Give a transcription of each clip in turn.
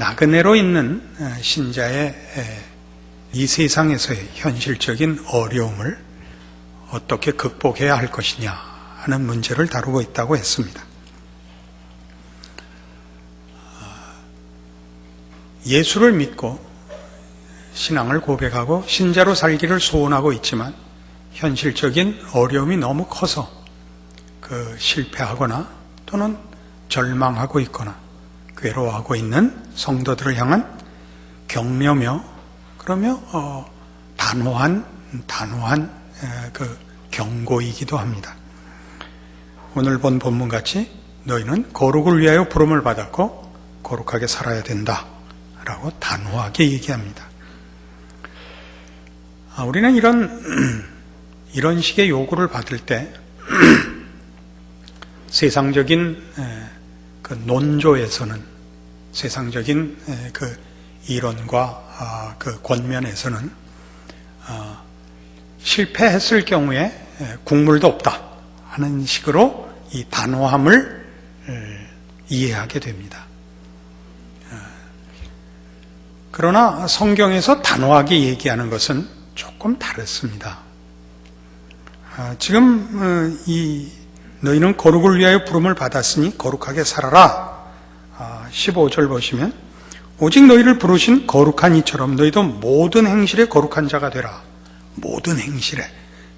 나그네로 있는 어, 신자의 에, 이 세상에서의 현실적인 어려움을 어떻게 극복해야 할 것이냐 하는 문제를 다루고 있다고 했습니다. 예수를 믿고 신앙을 고백하고 신자로 살기를 소원하고 있지만 현실적인 어려움이 너무 커서 그 실패하거나 또는 절망하고 있거나 괴로워하고 있는 성도들을 향한 격려며 그러며 어, 단호한 단호한 에, 그 경고이기도 합니다. 오늘 본 본문 같이 너희는 거룩을 위하여 부름을 받았고 거룩하게 살아야 된다라고 단호하게 얘기합니다. 아, 우리는 이런 이런 식의 요구를 받을 때 세상적인 에, 그 논조에서는 세상적인 에, 그 이론과 아, 그 권면에서는 아, 실패했을 경우에 에, 국물도 없다 하는 식으로 이 단호함을 에, 이해하게 됩니다. 어, 그러나 성경에서 단호하게 얘기하는 것은 조금 다릅니다. 아, 지금 어, 이 너희는 거룩을 위하여 부름을 받았으니 거룩하게 살아라. 15절 보시면 오직 너희를 부르신 거룩한 이처럼 너희도 모든 행실에 거룩한 자가 되라. 모든 행실에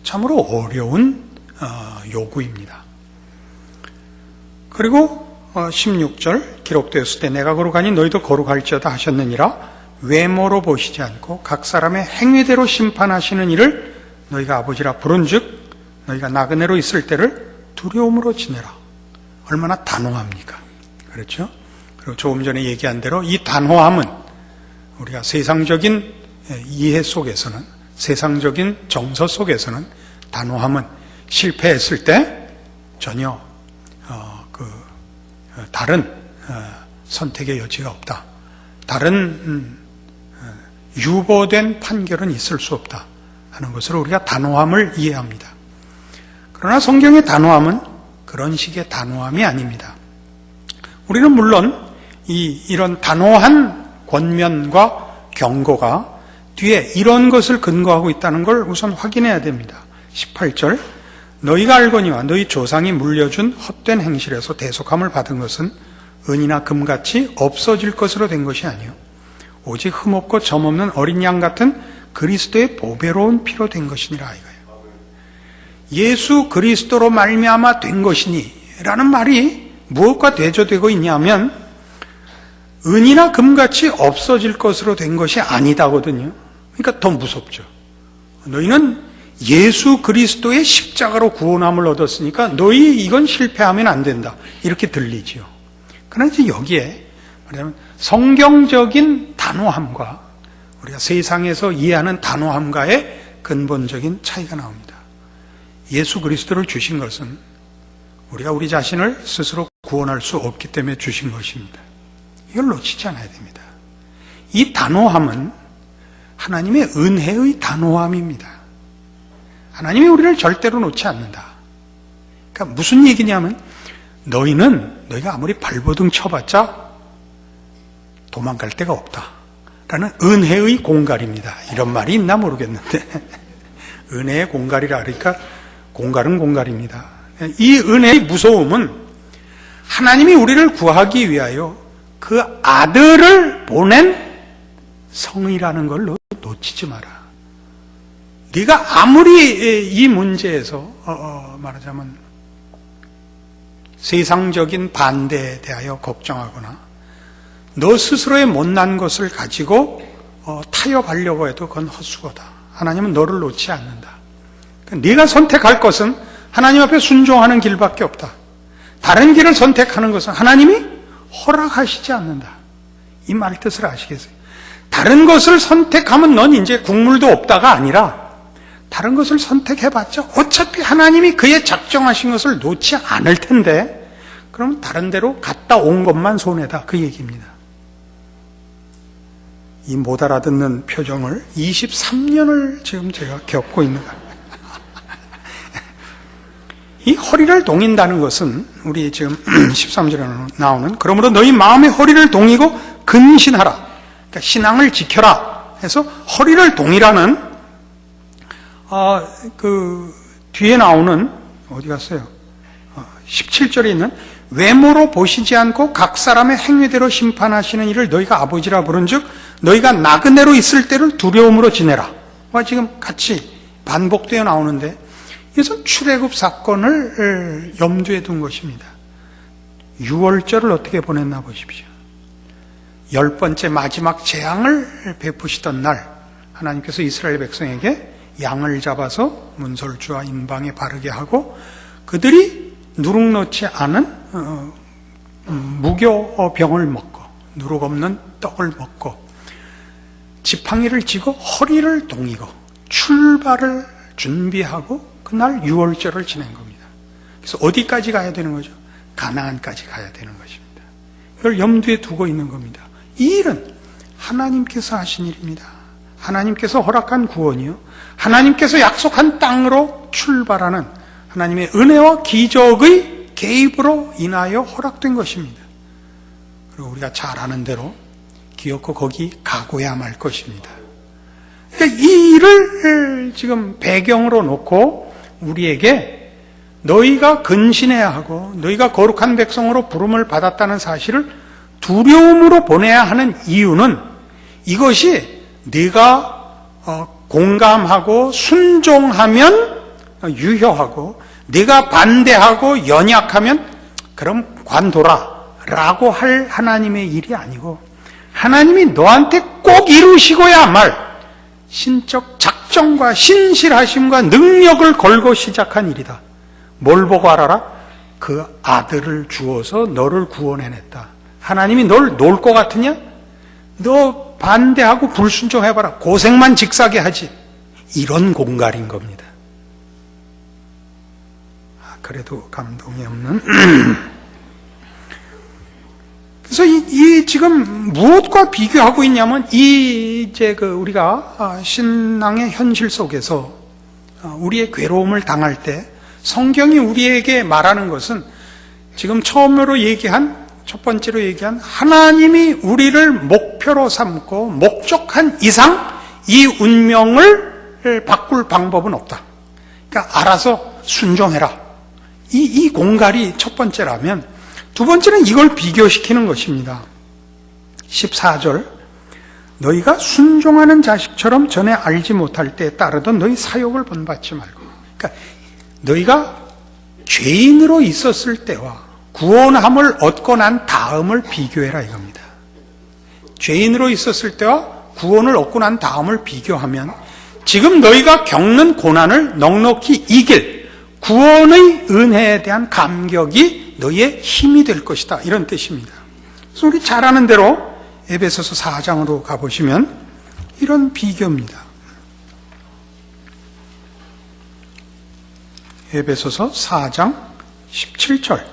참으로 어려운 어, 요구입니다. 그리고 16절 기록되었을 때 내가 거룩하니 너희도 거룩할지어다 하셨느니라 외모로 보시지 않고 각 사람의 행위대로 심판하시는 일을 너희가 아버지라 부른즉 너희가 나그네로 있을 때를 두려움으로 지내라. 얼마나 단호합니까? 그렇죠? 그리고 조금 전에 얘기한 대로 이 단호함은 우리가 세상적인 이해 속에서는 세상적인 정서 속에서는 단호함은 실패했을 때 전혀 어, 그 어, 다른 어, 선택의 여지가 없다. 다른 음, 어, 유보된 판결은 있을 수 없다 하는 것으로 우리가 단호함을 이해합니다. 그러나 성경의 단호함은 그런 식의 단호함이 아닙니다. 우리는 물론 이, 이런 단호한 권면과 경고가 뒤에 이런 것을 근거하고 있다는 걸 우선 확인해야 됩니다. 18절 너희가 알거니와 너희 조상이 물려준 헛된 행실에서 대속함을 받은 것은 은이나 금같이 없어질 것으로 된 것이 아니요 오직 흠없고 점없는 어린 양 같은 그리스도의 보배로운 피로 된 것이니라 이거예요. 예수 그리스도로 말미암아 된 것이니라는 말이 무엇과 대조되고 있냐면 은이나 금같이 없어질 것으로 된 것이 아니다거든요. 그러니까 더 무섭죠. 너희는 예수 그리스도의 십자가로 구원함을 얻었으니까 너희 이건 실패하면 안 된다. 이렇게 들리지요. 그러나 이제 여기에 말하자면 성경적인 단호함과 우리가 세상에서 이해하는 단호함과의 근본적인 차이가 나옵니다. 예수 그리스도를 주신 것은 우리가 우리 자신을 스스로 구원할 수 없기 때문에 주신 것입니다. 이걸 놓치지 않아야 됩니다. 이 단호함은 하나님의 은혜의 단호함입니다. 하나님이 우리를 절대로 놓지 않는다. 그러니까 무슨 얘기냐면 너희는 너희가 아무리 발버둥 쳐봤자 도망갈 데가 없다. 라는 은혜의 공갈입니다. 이런 말이 있나 모르겠는데 은혜의 공갈이라 그러니까 공갈은 공갈입니다. 이 은혜의 무서움은 하나님이 우리를 구하기 위하여 그 아들을 보낸 성이라는 걸 놓치지 마라. 네가 아무리 이 문제에서 어, 어, 말하자면 세상적인 반대에 대하여 걱정하거나 너 스스로의 못난 것을 가지고 어, 타협하려고 해도 그건 헛수고다. 하나님은 너를 놓지 않는다. 네가 선택할 것은 하나님 앞에 순종하는 길밖에 없다. 다른 길을 선택하는 것은 하나님이 허락하시지 않는다. 이 말 뜻을 아시겠어요? 다른 것을 선택하면 넌 이제 국물도 없다가 아니라 다른 것을 선택해봤자 어차피 하나님이 그의 작정하신 것을 놓지 않을 텐데 그럼 다른 데로 갔다 온 것만 손해다. 그 얘기입니다. 이 못 알아듣는 표정을 23년을 지금 제가 겪고 있는 거예요. 이 허리를 동인다는 것은 우리 지금 13절에 나오는 그러므로 너희 마음의 허리를 동이고 근신하라. 그러니까 신앙을 지켜라. 해서 허리를 동이라는 어, 그 뒤에 나오는 어디 갔어요? 어, 17절에 있는 외모로 보시지 않고 각 사람의 행위대로 심판하시는 이를 너희가 아버지라 부른즉 너희가 나그네로 있을 때를 두려움으로 지내라. 와 지금 같이 반복되어 나오는데 이것은 출애굽 사건을 염두에 둔 것입니다. 6월절을 어떻게 보냈나 보십시오. 열 번째 마지막 재앙을 베푸시던 날 하나님께서 이스라엘 백성에게 양을 잡아서 문설주와 인방에 바르게 하고 그들이 누룩 넣지 않은 어, 음, 무교병을 먹고 누룩 없는 떡을 먹고 지팡이를 쥐고 허리를 동이고 출발을 준비하고 그날 6월절을 지낸 겁니다. 그래서 어디까지 가야 되는 거죠? 가나안까지 가야 되는 것입니다. 이걸 염두에 두고 있는 겁니다. 이 일은 하나님께서 하신 일입니다. 하나님께서 허락한 구원이요. 하나님께서 약속한 땅으로 출발하는 하나님의 은혜와 기적의 개입으로 인하여 허락된 것입니다. 그리고 우리가 잘 아는 대로 기어코 거기 가고야 말 것입니다. 그러니까 이 일을 지금 배경으로 놓고 우리에게 너희가 근신해야 하고 너희가 거룩한 백성으로 부름을 받았다는 사실을 두려움으로 보내야 하는 이유는 이것이 네가 어, 공감하고 순종하면 유효하고 네가 반대하고 연약하면 그럼 관둬라 라고 할 하나님의 일이 아니고 하나님이 너한테 꼭 이루시고야 말. 신적 작정과 신실하심과 능력을 걸고 시작한 일이다. 뭘 보고 알아라? 그 아들을 주어서 너를 구원해냈다. 하나님이 널 놓을 것 같으냐? 너 반대하고 불순종해봐라. 고생만 직사게 하지. 이런 공갈인 겁니다. 아, 그래도 감동이 없는. 그래서 이, 이 지금 무엇과 비교하고 있냐면 이 이제 그 우리가 아, 신앙의 현실 속에서 아, 우리의 괴로움을 당할 때 성경이 우리에게 말하는 것은 지금 처음으로 얘기한 첫 번째로 얘기한 하나님이 우리를 목표로 삼고 목적한 이상 이 운명을 바꿀 방법은 없다. 그러니까 알아서 순종해라. 이, 이 공갈이 첫 번째라면 두 번째는 이걸 비교시키는 것입니다. 14절 너희가 순종하는 자식처럼 전에 알지 못할 때 따르던 너희 사욕을 본받지 말고 그러니까 너희가 죄인으로 있었을 때와 구원함을 얻고 난 다음을 비교해라 이겁니다. 죄인으로 있었을 때와 구원을 얻고 난 다음을 비교하면 지금 너희가 겪는 고난을 넉넉히 이길 구원의 은혜에 대한 감격이 너희의 힘이 될 것이다. 이런 뜻입니다. 그래서 우리 잘 아는 대로 에베소서 4장으로 가보시면 이런 비교입니다. 에베소서 4장 17절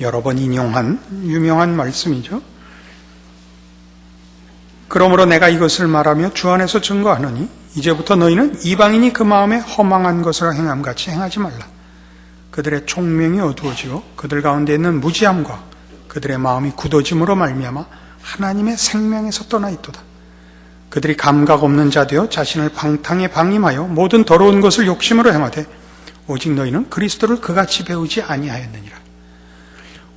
여러 번 인용한 유명한 말씀이죠. 그러므로 내가 이것을 말하며 주 안에서 증거하노니 이제부터 너희는 이방인이 그 마음에 허망한 것을 행함 같이 행하지 말라. 그들의 총명이 어두워지고 그들 가운데 있는 무지함과 그들의 마음이 굳어짐으로 말미암아 하나님의 생명에서 떠나 있도다. 그들이 감각 없는 자 되어 자신을 방탕에 방임하여 모든 더러운 것을 욕심으로 행하되 오직 너희는 그리스도를 그같이 배우지 아니하였느니라.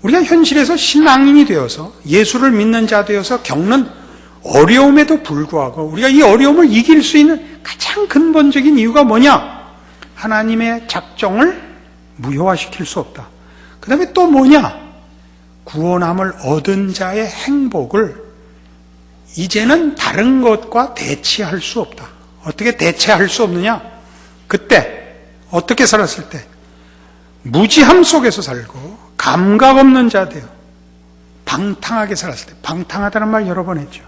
우리가 현실에서 신앙인이 되어서 예수를 믿는 자 되어서 겪는 어려움에도 불구하고 우리가 이 어려움을 이길 수 있는 가장 근본적인 이유가 뭐냐? 하나님의 작정을 무효화시킬 수 없다. 그 다음에 또 뭐냐? 구원함을 얻은 자의 행복을 이제는 다른 것과 대치할 수 없다. 어떻게 대체할 수 없느냐? 그때 어떻게 살았을 때 무지함 속에서 살고 감각 없는 자 되어 방탕하게 살았을 때 방탕하다는 말 여러 번 했죠.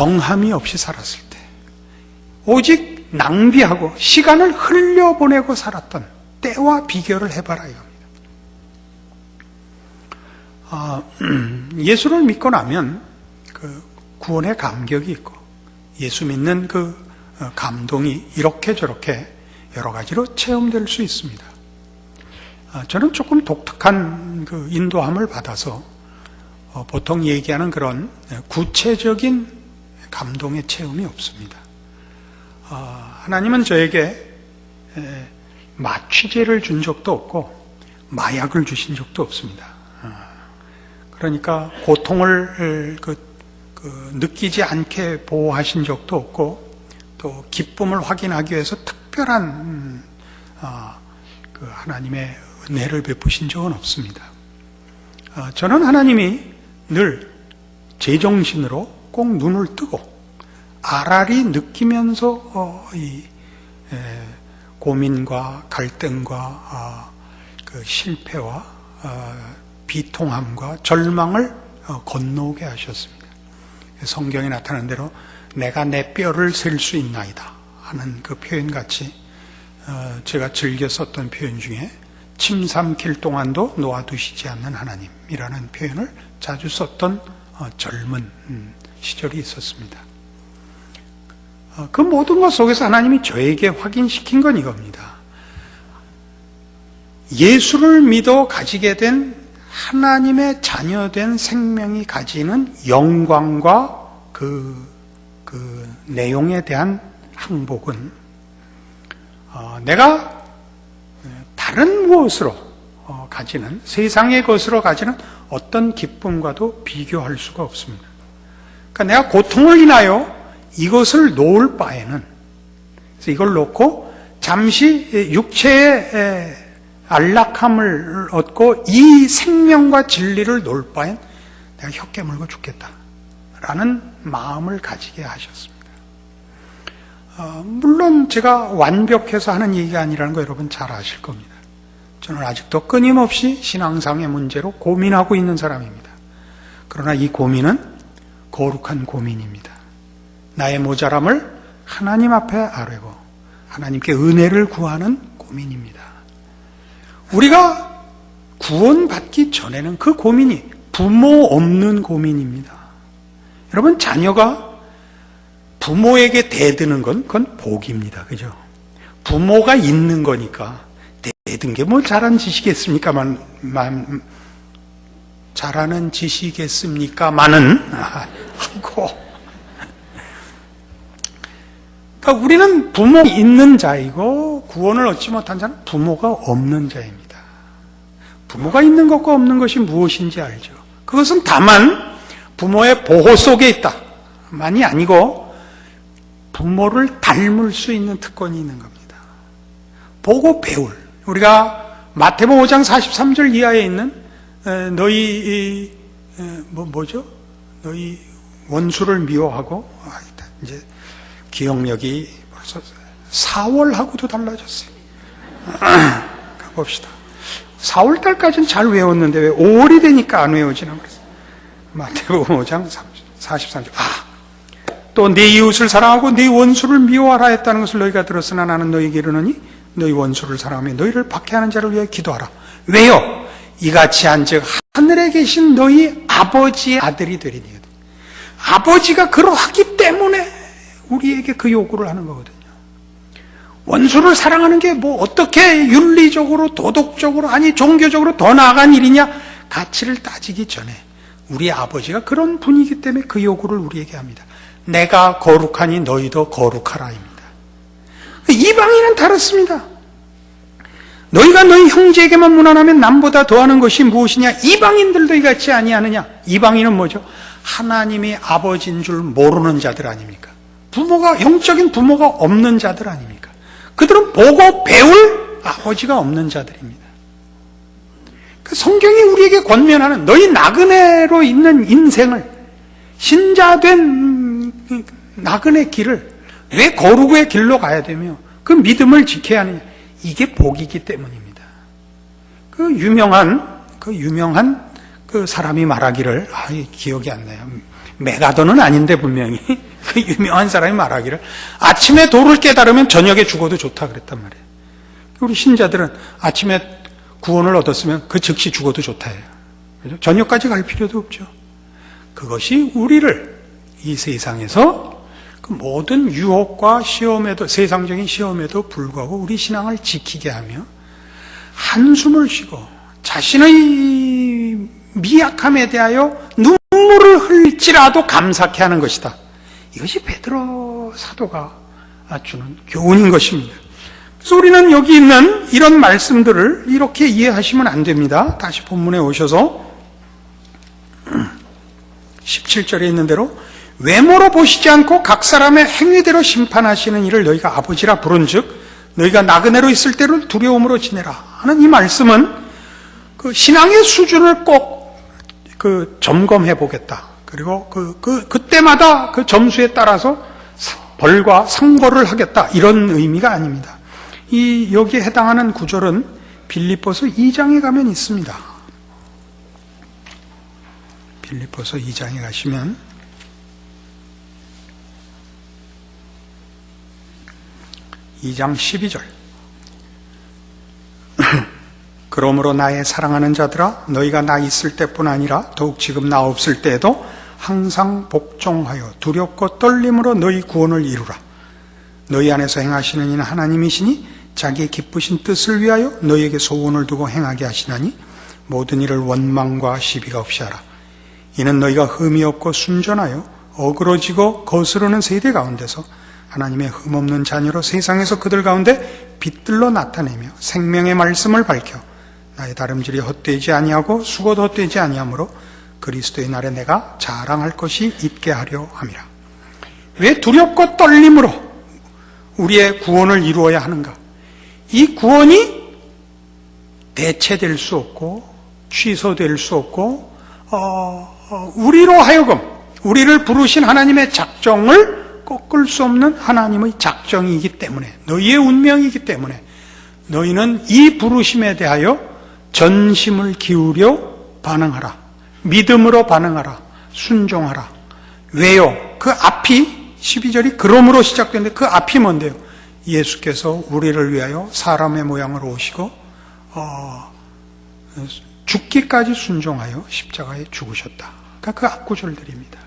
정함이 없이 살았을 때 오직 낭비하고 시간을 흘려보내고 살았던 때와 비교를 해봐라 이겁니다. 아, 예수를 믿고 나면 그 구원의 감격이 있고 예수 믿는 그 어, 감동이 이렇게 저렇게 여러 가지로 체험될 수 있습니다. 아, 저는 조금 독특한 그 인도함을 받아서 어, 보통 얘기하는 그런 구체적인 감동의 체험이 없습니다. 어, 하나님은 저에게 에, 마취제를 준 적도 없고 마약을 주신 적도 없습니다. 어, 그러니까 고통을 그, 그 느끼지 않게 보호하신 적도 없고 또 기쁨을 확인하기 위해서 특별한 음, 어, 그 하나님의 은혜를 베푸신 적은 없습니다. 어, 저는 하나님이 늘 제정신으로 꼭 눈을 뜨고 알알이 느끼면서 어, 이 에, 고민과 갈등과 아, 그 실패와 아, 비통함과 절망을 어, 건너오게 하셨습니다. 성경에 나타난 대로 내가 내 뼈를 셀 수 있나이다 하는 그 표현 같이 어, 제가 즐겨 썼던 표현 중에 침 삼킬 동안도 놓아두시지 않는 하나님이라는 표현을 자주 썼던 어, 젊은 음, 시절이 있었습니다. 어, 그 모든 것 속에서 하나님이 저에게 확인시킨 건 이겁니다. 예수를 믿어 가지게 된 하나님의 자녀된 생명이 가지는 영광과 그, 그 내용에 대한 항복은 어, 내가 다른 무엇으로 어, 가지는 세상의 것으로 가지는 어떤 기쁨과도 비교할 수가 없습니다. 그러니까 내가 고통을 인하여 이것을 놓을 바에는 이걸 놓고 잠시 육체의 안락함을 얻고 이 생명과 진리를 놓을 바엔 내가 혀 깨 물고 죽겠다라는 마음을 가지게 하셨습니다. 어, 물론 제가 완벽해서 하는 얘기가 아니라는 거 여러분 잘 아실 겁니다. 저는 아직도 끊임없이 신앙상의 문제로 고민하고 있는 사람입니다. 그러나 이 고민은 거룩한 고민입니다. 나의 모자람을 하나님 앞에 아뢰고 하나님께 은혜를 구하는 고민입니다. 우리가 구원받기 전에는 그 고민이 부모 없는 고민입니다. 여러분, 자녀가 부모에게 대드는 건 그건 복입니다. 그죠? 부모가 있는 거니까 대든 게 뭐 잘한 짓이겠습니까만, 만, 잘하는 짓이겠습니까만은, 아 이고. 그러니까 우리는 부모 있는 자이고 구원을 얻지 못한 자는 부모가 없는 자입니다. 부모가 있는 것과 없는 것이 무엇인지 알죠. 그것은 다만 부모의 보호 속에 있다. 만이 아니고 부모를 닮을 수 있는 특권이 있는 겁니다. 보고 배울. 우리가 마태복음 5장 43절 이하에 있는 너희 뭐 뭐죠? 너희 원수를 미워하고 아, 이제 기억력이 벌써 4월하고도 달라졌어요. 가봅시다. 4월 달까지는 잘 외웠는데 왜 5월이 되니까 안 외워지나 그랬어요. 마태복음 5장 43절. 아, 또 네 이웃을 사랑하고 네 원수를 미워하라 했다는 것을 너희가 들었으나 나는 너희에게 이르노니 너희 원수를 사랑하며 너희를 박해하는 자를 위해 기도하라. 왜요? 이같이 한즉 하늘에 계신 너희 아버지의 아들이 되리니. 아버지가 그러하기 때문에 우리에게 그 요구를 하는 거거든요. 원수를 사랑하는 게 뭐 어떻게 윤리적으로 도덕적으로 아니 종교적으로 더 나아간 일이냐 가치를 따지기 전에 우리 아버지가 그런 분이기 때문에 그 요구를 우리에게 합니다. 내가 거룩하니 너희도 거룩하라입니다. 이방인은 다릅니다. 너희가 너희 형제에게만 무난하면 남보다 더하는 것이 무엇이냐? 이방인들도 이같이 아니하느냐? 이방인은 뭐죠? 하나님이 아버지인 줄 모르는 자들 아닙니까? 부모가 영적인 부모가 없는 자들 아닙니까? 그들은 보고 배울 아버지가 없는 자들입니다. 그 성경이 우리에게 권면하는 너희 나그네로 있는 인생을 신자된 나그네 길을 왜 거룩의 길로 가야 되며 그 믿음을 지켜야 하느냐 이게 복이기 때문입니다. 그 유명한 그 유명한 그 사람이 말하기를 아 기억이 안 나요. 메가더는 아닌데 분명히 그 유명한 사람이 말하기를 아침에 도를 깨달으면 저녁에 죽어도 좋다 그랬단 말이에요. 우리 신자들은 아침에 구원을 얻었으면 그 즉시 죽어도 좋다 해요. 그죠? 저녁까지 갈 필요도 없죠. 그것이 우리를 이 세상에서 그 모든 유혹과 시험에도 세상적인 시험에도 불구하고 우리 신앙을 지키게 하며 한숨을 쉬고 자신의 미약함에 대하여 눈물을 흘릴지라도 감사케 하는 것이다. 이것이 베드로 사도가 주는 교훈인 것입니다. 우리는 여기 있는 이런 말씀들을 이렇게 이해하시면 안 됩니다. 다시 본문에 오셔서 17절에 있는 대로 외모로 보시지 않고 각 사람의 행위대로 심판하시는 일을 너희가 아버지라 부른즉 너희가 나그네로 있을 때를 두려움으로 지내라 하는 이 말씀은 그 신앙의 수준을 꼭 그 점검해 보겠다. 그리고 그, 그, 그때마다 그 점수에 따라서 벌과 상고를 하겠다. 이런 의미가 아닙니다. 이, 여기에 해당하는 구절은 빌립보서 2장에 가면 있습니다. 빌립보서 2장에 가시면 (2장 12절) 그러므로 나의 사랑하는 자들아 너희가 나 있을 때뿐 아니라 더욱 지금 나 없을 때에도 항상 복종하여 두렵고 떨림으로 너희 구원을 이루라. 너희 안에서 행하시는 이는 하나님이시니 자기의 기쁘신 뜻을 위하여 너희에게 소원을 두고 행하게 하시나니 모든 일을 원망과 시비가 없이 하라. 이는 너희가 흠이 없고 순전하여 어그러지고 거스르는 세대 가운데서 하나님의 흠없는 자녀로 세상에서 그들 가운데 빛들로 나타내며 생명의 말씀을 밝혀 나의 다름질이 헛되지 아니하고 수고도 헛되지 아니하므로 그리스도의 날에 내가 자랑할 것이 있게 하려 함이라. 왜 두렵고 떨림으로 우리의 구원을 이루어야 하는가? 이 구원이 대체될 수 없고 취소될 수 없고 어, 어, 우리로 하여금 우리를 부르신 하나님의 작정을 꺾을 수 없는 하나님의 작정이기 때문에 너희의 운명이기 때문에 너희는 이 부르심에 대하여 전심을 기울여 반응하라. 믿음으로 반응하라. 순종하라. 왜요? 그 앞이 12절이 그럼으로 시작되는데 그 앞이 뭔데요? 예수께서 우리를 위하여 사람의 모양으로 오시고 어, 죽기까지 순종하여 십자가에 죽으셨다. 그러니까 그 앞구절들입니다.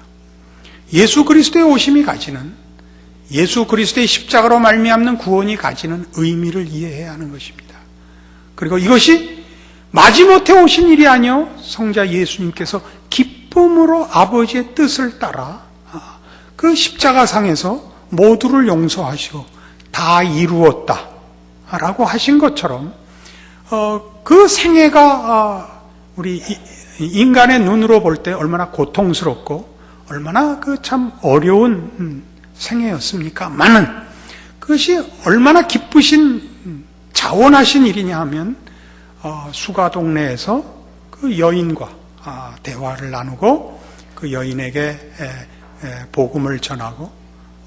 예수 그리스도의 오심이 가지는 예수 그리스도의 십자가로 말미암는 구원이 가지는 의미를 이해해야 하는 것입니다. 그리고 이것이 마지못해 오신 일이 아니요 성자 예수님께서 기쁨으로 아버지의 뜻을 따라 아, 그 십자가상에서 모두를 용서하시고 다 이루었다 라고 하신 것처럼 어, 그 생애가 아, 우리 인간의 눈으로 볼 때 얼마나 고통스럽고 얼마나 그 참 어려운 음, 생애였습니까? 많은 그것이 얼마나 기쁘신 음, 자원하신 일이냐 하면 어, 수가 동네에서 그 여인과 아, 대화를 나누고 그 여인에게 복음을 전하고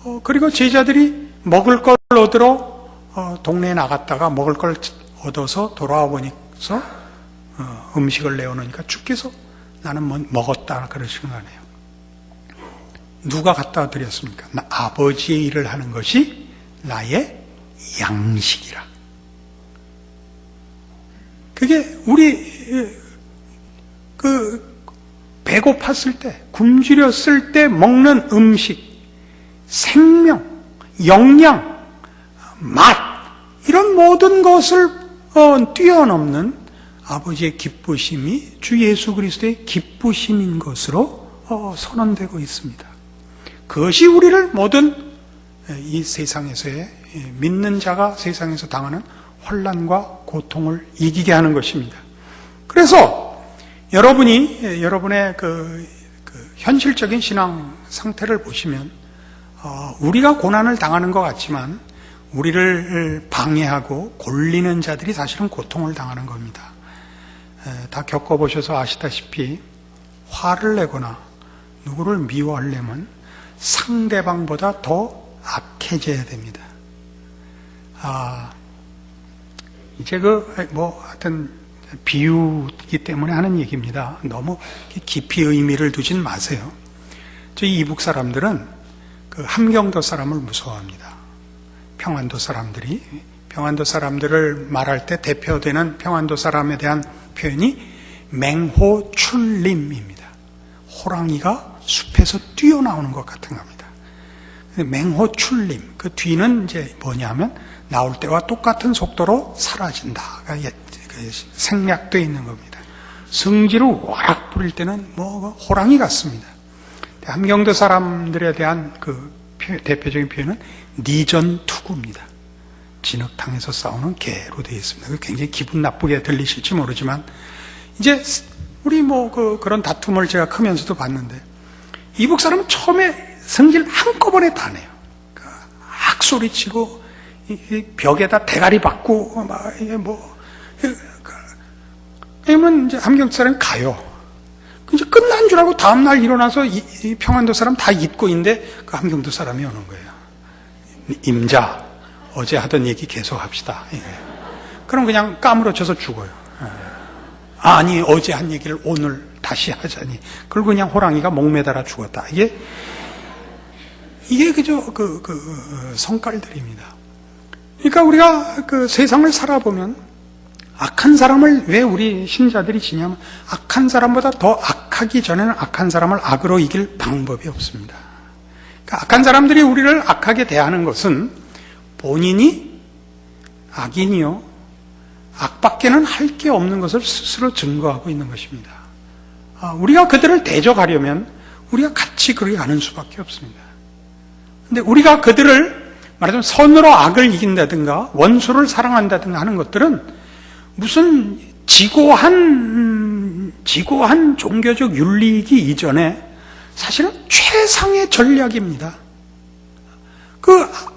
어, 그리고 제자들이 먹을 걸 얻으러 어, 동네에 나갔다가 먹을 걸 얻어서 돌아와 보니까 음식을 내어놓으니까 주께서 나는 뭐 먹었다 그러시는 거 아니에요. 누가 갖다 드렸습니까? 나 아버지의 일을 하는 것이 나의 양식이라. 그게 우리 그 배고팠을 때, 굶주렸을 때 먹는 음식, 생명, 영양, 맛 이런 모든 것을 어, 뛰어넘는 아버지의 기쁘심이 주 예수 그리스도의 기쁘심인 것으로 어, 선언되고 있습니다. 그것이 우리를 모든 이 세상에서의 믿는 자가 세상에서 당하는 환란과 고통을 이기게 하는 것입니다. 그래서 여러분이 여러분의 그, 그 현실적인 신앙 상태를 보시면 어, 우리가 고난을 당하는 것 같지만 우리를 방해하고 골리는 자들이 사실은 고통을 당하는 겁니다. 에, 다 겪어보셔서 아시다시피 화를 내거나 누구를 미워하려면 상대방보다 더 악해져야 됩니다. 아, 이제 그, 뭐, 하여튼, 비유이기 때문에 하는 얘기입니다. 너무 깊이 의미를 두진 마세요. 저희 이북 사람들은 그 함경도 사람을 무서워합니다. 평안도 사람들이. 평안도 사람들을 말할 때 대표되는 평안도 사람에 대한 표현이 맹호출림입니다. 호랑이가 숲에서 뛰어나오는 것 같은 겁니다. 맹호출림. 그 뒤는 이제 뭐냐면 나올 때와 똑같은 속도로 사라진다. 그러니까 생략되어 있는 겁니다. 성질을 와락 부릴 때는 뭐 호랑이 같습니다. 함경도 사람들에 대한 그 표- 대표적인 표현은 니전투구입니다. 진흙탕에서 싸우는 개로 되어 있습니다. 그 굉장히 기분 나쁘게 들리실지 모르지만 이제 우리 뭐 그 그런 다툼을 제가 크면서도 봤는데 이북 사람은 처음에 성질 한꺼번에 다 내요. 그 악소리치고 이- 이 벽에다 대가리 받고 막 이게 뭐 이- 그- 그러면 이제 함경 사람이 가요. 이제 끝난 줄 알고 다음 날 일어나서 이, 이 평안도 사람 다 잊고 있는데 그 함경도 사람이 오는 거예요. 임자, 어제 하던 얘기 계속 합시다. 예. 그럼 그냥 까무러쳐서 죽어요. 예. 아니, 어제 한 얘기를 오늘 다시 하자니. 그걸 그냥 호랑이가 목매달아 죽었다. 이게, 이게 그저 그, 그, 성깔들입니다. 그러니까 우리가 그 세상을 살아보면 악한 사람을 왜 우리 신자들이 지냐면 악한 사람보다 더 악하기 전에는 악한 사람을 악으로 이길 방법이 없습니다. 그러니까 악한 사람들이 우리를 악하게 대하는 것은 본인이 악인이요. 악밖에는 할 게 없는 것을 스스로 증거하고 있는 것입니다. 아, 우리가 그들을 대적하려면 우리가 같이 그렇게 가는 수밖에 없습니다. 근데 우리가 그들을 말하자면 선으로 악을 이긴다든가 원수를 사랑한다든가 하는 것들은 무슨 지고한 지고한 종교적 윤리이기 이전에 사실은 최상의 전략입니다. 그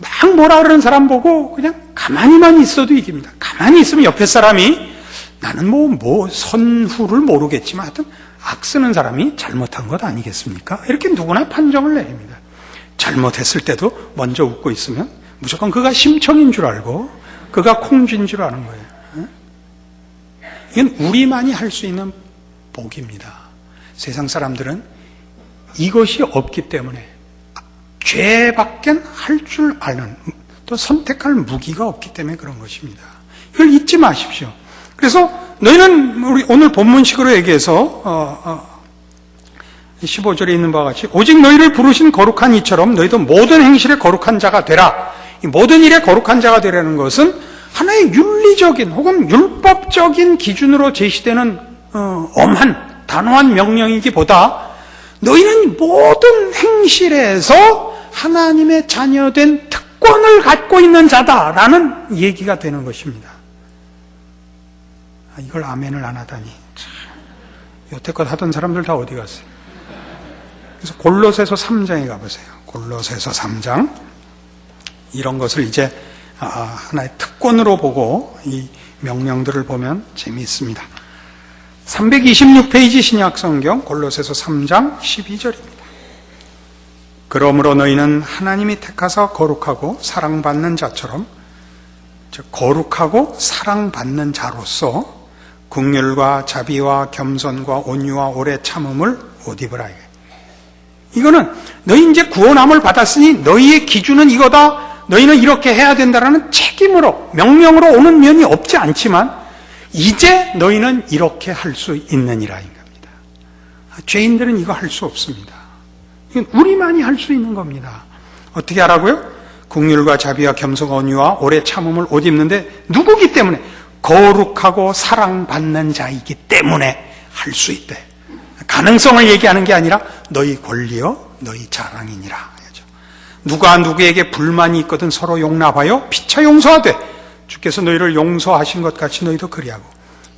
막 뭐라 그러는 사람 보고 그냥 가만히만 있어도 이깁니다. 가만히 있으면 옆에 사람이 나는 뭐, 뭐, 선후를 모르겠지만 하여튼 악 쓰는 사람이 잘못한 것 아니겠습니까? 이렇게 누구나 판정을 내립니다. 잘못했을 때도 먼저 웃고 있으면 무조건 그가 심청인 줄 알고 그가 콩쥐인 줄 아는 거예요. 응? 이건 우리만이 할 수 있는 복입니다. 세상 사람들은 이것이 없기 때문에 죄밖엔 할 줄 아는 또 선택할 무기가 없기 때문에 그런 것입니다. 이걸 잊지 마십시오. 그래서 너희는 우리 오늘 본문식으로 얘기해서 어, 어, 15절에 있는 바와 같이 오직 너희를 부르신 거룩한 이처럼 너희도 모든 행실에 거룩한 자가 되라. 이 모든 일에 거룩한 자가 되라는 것은 하나의 윤리적인 혹은 율법적인 기준으로 제시되는 어, 엄한 단호한 명령이기보다 너희는 모든 행실에서 하나님의 자녀된 특권을 갖고 있는 자다라는 얘기가 되는 것입니다. 아, 이걸 아멘을 안 하다니. 참. 여태껏 하던 사람들 다 어디 갔어요? 그래서 골로새서 3장에 가보세요. 골로새서 3장. 이런 것을 이제 아, 하나의 특권으로 보고 이 명령들을 보면 재미있습니다. 326페이지 신약성경 골로새서 3장 12절입니다. 그러므로 너희는 하나님이 택하사 거룩하고 사랑받는 자처럼 즉 거룩하고 사랑받는 자로서 국률과 자비와 겸손과 온유와 오래 참음을 옷 입으라. 이거는 너희 이제 구원함을 받았으니 너희의 기준은 이거다. 너희는 이렇게 해야 된다라는 책임으로 명령으로 오는 면이 없지 않지만 이제 너희는 이렇게 할 수 있느니라인 겁니다. 죄인들은 이거 할 수 없습니다. 이건 우리만이 할 수 있는 겁니다. 어떻게 하라고요? 국률과 자비와 겸손과 온유와 오래 참음을 옷 입는데 누구기 때문에 거룩하고 사랑받는 자이기 때문에 할 수 있대. 가능성을 얘기하는 게 아니라 너희 권리요, 너희 자랑이니라. 누가 누구에게 불만이 있거든 서로 용납하여 피차 용서하되 주께서 너희를 용서하신 것 같이 너희도 그리하고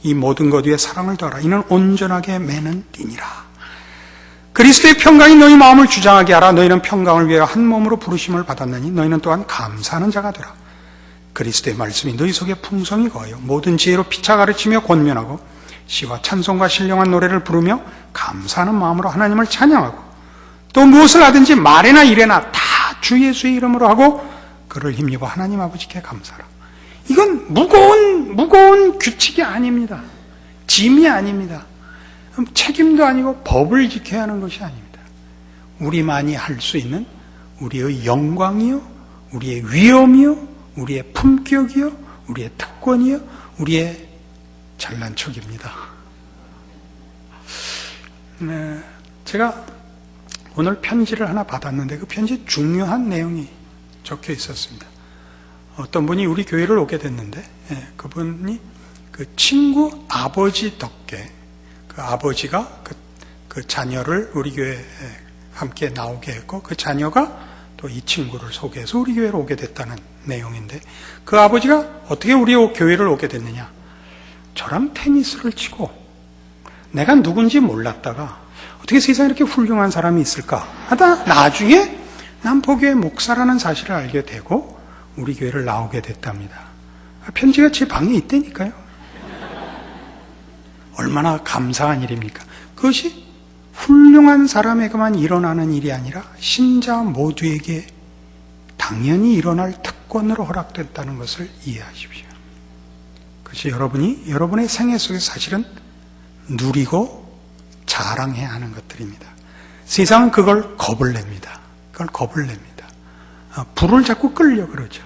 이 모든 것 위에 사랑을 더하라. 이는 온전하게 매는 띠니라. 그리스도의 평강이 너희 마음을 주장하게 하라. 너희는 평강을 위하여 한 몸으로 부르심을 받았느니 너희는 또한 감사하는 자가 되라. 그리스도의 말씀이 너희 속에 풍성히 거하여 모든 지혜로 피차 가르치며 권면하고 시와 찬송과 신령한 노래를 부르며 감사하는 마음으로 하나님을 찬양하고 또 무엇을 하든지 말이나 일에나 다 주 예수의 이름으로 하고 그를 힘입어 하나님 아버지께 감사하라. 이건 무거운 무거운 규칙이 아닙니다. 짐이 아닙니다. 책임도 아니고 법을 지켜야 하는 것이 아닙니다. 우리만이 할 수 있는 우리의 영광이요, 우리의 위엄이요, 우리의 품격이요, 우리의 특권이요, 우리의 잘난 척입니다. 네, 제가 오늘 편지를 하나 받았는데 그 편지에 중요한 내용이 적혀 있었습니다. 어떤 분이 우리 교회를 오게 됐는데 예, 그분이 그 친구 아버지 덕계 그 아버지가 그, 그 자녀를 우리 교회에 함께 나오게 했고 그 자녀가 또 이 친구를 소개해서 우리 교회로 오게 됐다는 내용인데 그 아버지가 어떻게 우리 교회를 오게 됐느냐 저랑 테니스를 치고 내가 누군지 몰랐다가 어떻게 세상에 이렇게 훌륭한 사람이 있을까 하다 나중에 남포교회 목사라는 사실을 알게 되고 우리 교회를 나오게 됐답니다. 편지가 제 방에 있다니까요. 얼마나 감사한 일입니까? 그것이 훌륭한 사람에게만 일어나는 일이 아니라 신자 모두에게 당연히 일어날 특권으로 허락됐다는 것을 이해하십시오. 그것이 여러분이 여러분의 생애 속에 사실은 누리고 자랑해야 하는 것들입니다. 세상은 그걸 겁을 냅니다. 그걸 겁을 냅니다. 아, 불을 자꾸 끌려 그러죠.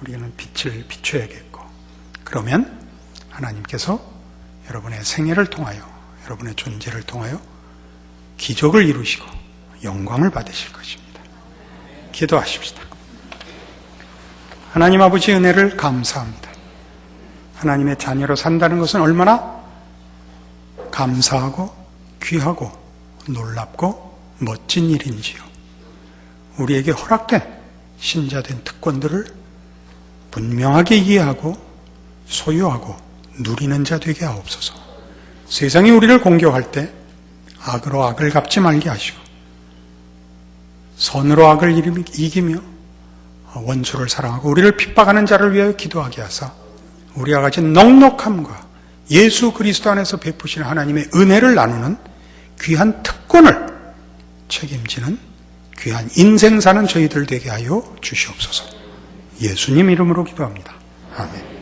우리는 빛을 비춰야겠고. 그러면 하나님께서 여러분의 생애를 통하여, 여러분의 존재를 통하여 기적을 이루시고 영광을 받으실 것입니다. 기도하십시다. 하나님 아버지 은혜를 감사합니다. 하나님의 자녀로 산다는 것은 얼마나 감사하고 귀하고 놀랍고 멋진 일인지요. 우리에게 허락된 신자된 특권들을 분명하게 이해하고 소유하고 누리는 자 되게 하옵소서. 세상이 우리를 공격할 때 악으로 악을 갚지 말게 하시고 선으로 악을 이기며 원수를 사랑하고 우리를 핍박하는 자를 위하여 기도하게 하사 우리가 가진 넉넉함과 예수 그리스도 안에서 베푸시는 하나님의 은혜를 나누는 귀한 특권을 책임지는 귀한 인생 사는 저희들 되게 하여 주시옵소서. 예수님 이름으로 기도합니다. 아멘.